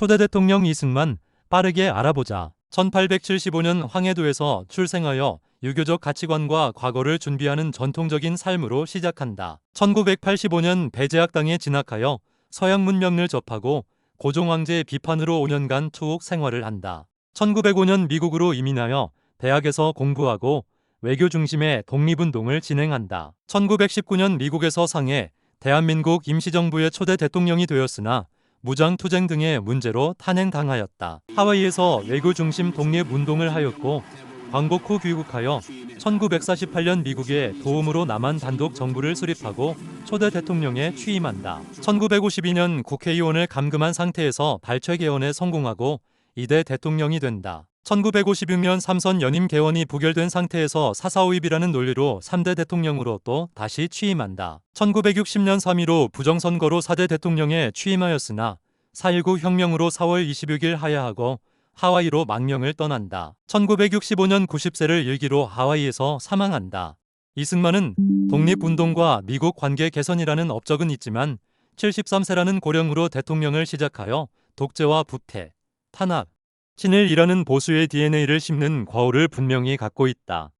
초대 대통령 이승만 빠르게 알아보자. 1875년 황해도에서 출생하여 유교적 가치관과 과거를 준비하는 전통적인 삶으로 시작한다. 1985년 배제학당에 진학하여 서양 문명을 접하고 고종 황제의 비판으로 5년간 투옥 생활을 한다. 1905년 미국으로 이민하여 대학에서 공부하고 외교 중심의 독립운동을 진행한다. 1919년 미국에서 상해 대한민국 임시정부의 초대 대통령이 되었으나 무장 투쟁 등의 문제로 탄핵당하였다. 하와이에서 외교 중심 독립 운동을 하였고 광복 후 귀국하여 1948년 미국의 도움으로 남한 단독 정부를 수립하고 초대 대통령에 취임한다. 1952년 국회의원을 감금한 상태에서 발췌 개헌에 성공하고 이대 대통령이 된다. 1956년 삼선 연임 개헌이 부결된 상태에서 사사오입이라는 논리로 3대 대통령으로 또 다시 취임한다. 1960년 3.15 부정선거로 4대 대통령에 취임하였으나 4.19 혁명으로 4월 26일 하야하고 하와이로 망명을 떠난다. 1965년 90세를 일기로 하와이에서 사망한다. 이승만은 독립운동과 미국 관계 개선이라는 업적은 있지만 73세라는 고령으로 대통령을 시작하여 독재와 부패, 탄압, 친일 이라는 보수의 DNA를 심는 과오를 분명히 갖고 있다.